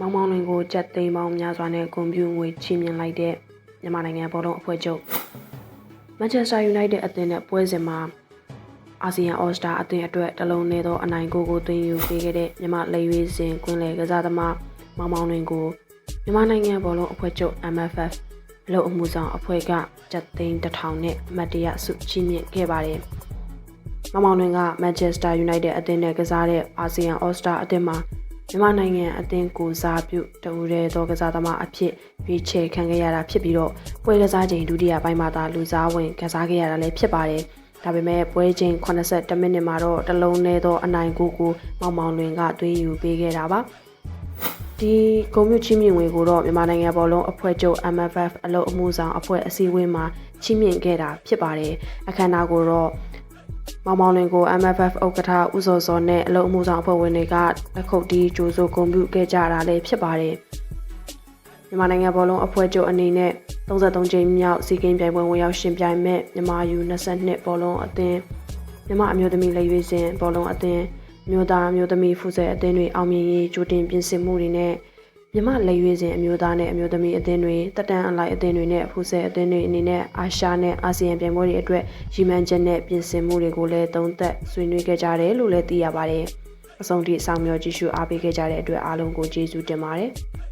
မောင်မောင်လွင်ကိုကြက်သိမ်းပေါင်းများစွာနဲ့ဂုဏ်ပြုငွေချီးမြှင့်လိုက်တဲ့မြန်မာနိုင်ငံဘောလုံးအဖွဲ့ချုပ်မန်ချက်စတာယူနိုက်တက်အသင်းနဲ့ပွဲစဉ်မှာအာဆီယံအော်စတာအသင်းအတွက်တလုံးနေသောအနိုင်ကိုကိုသွင်းယူပေးခဲ့တဲ့မြန်မာလက်ရွေးစင်ကွင်းလေကစားသမားမောင်မောင်လွင်ကိုမြန်မာနိုင်ငံဘောလုံးအဖွဲ့ချုပ် MFF အလုပ်အမှုဆောင်အဖွဲ့ကကြက်သိန်းတစ်ထောင်နဲ့အမတ်တရဆုချီးမြှင့်ခဲ့ပါတယ်။မောင်မောင်လွင်ကမန်ချက်စတာယူနိုက်တက်အသင်းနဲ့ကစားတဲ့အာဆီယံအော်စတာအသင်းမှာ မြန်မာနိုင်ငံအသင်းကိုစားပြုတူရဲသောကစားသမားအဖြစ်ရွေးချယ်ခံခဲ့ရတာဖြစ်ပြီးတော့ပွဲကစားချိန်ဒုတိယပိုင်းမှာသာလူစားဝင်ကစားခဲ့ရတာလည်းဖြစ်ပါတယ်။ဒါပေမဲ့ပွဲချိန်82မိနစ်မှာတော့တလုံးနဲ့သောအနိုင်ကိုကိုမောင်မောင်လွင်ကသွေးယူပေးခဲ့တာပါ။ဒီဂုံမြူချင်းမြင့်ငွေကိုတော့မြန်မာနိုင်ငံဘောလုံးအဖွဲ့ချုပ် MFF အလုပ်အမှုဆောင်အဖွဲ့အစည်းအဝေးမှာချီးမြှင့်ခဲ့တာဖြစ်ပါတယ်။အခမ်းအနားကိုတော့ မောင်မောင်လင်ကို MFF ဥက္ကဋ္ဌဦးစောစောနဲ့အလုံအမှုဆောင်အဖွဲ့ဝင်တွေကလက်ခုပ်တီးကြိုးစိုးဂုဏ်ပြုခဲ့ကြတာလည်းဖြစ်ပါတယ်။မြန်မာနိုင်ငံဘောလုံးအဖွဲ့ချုပ်အနေနဲ့33ကြိမ်မြောက်စီကင်းပြိုင်ပွဲဝင်ရောက်ရှင်ပြိုင်မဲ့မြန်မာယူ22 ဘောလုံးအသင်းမြန်မာအမျိုးသမီးလက်ရွေးစင်ဘောလုံးအသင်းမြို့သားမျိုးသမီးဖူဆယ်အသင်းတွေအောင်မြင်ရေးကြိုတင်ပြင်ဆင်မှုတွေနဲ့ မြမလက်ရွေးစဉ်အမျိုးသားနဲ့အမျိုးသမီးအသင်းတွေတက်တန်းအလိုက်အသင်းတွေနဲ့ဖူဆယ်အသင်းတွေအနေနဲ့အာရှနဲ့အာဆီယံပြိုင်ပွဲတွေအတွက်ရည်မှန်းချက်နဲ့ပြင်ဆင်မှုတွေကိုလည်းသုံးသပ်ဆွေးနွေးခဲ့ကြတယ်လို့လည်းသိရပါတယ်။အဆုံးထိအဆောင်မျှော်ကြည့်ရှုအားပေးခဲ့ကြတဲ့အတွက်အားလုံးကိုကျေးဇူးတင်ပါတယ်။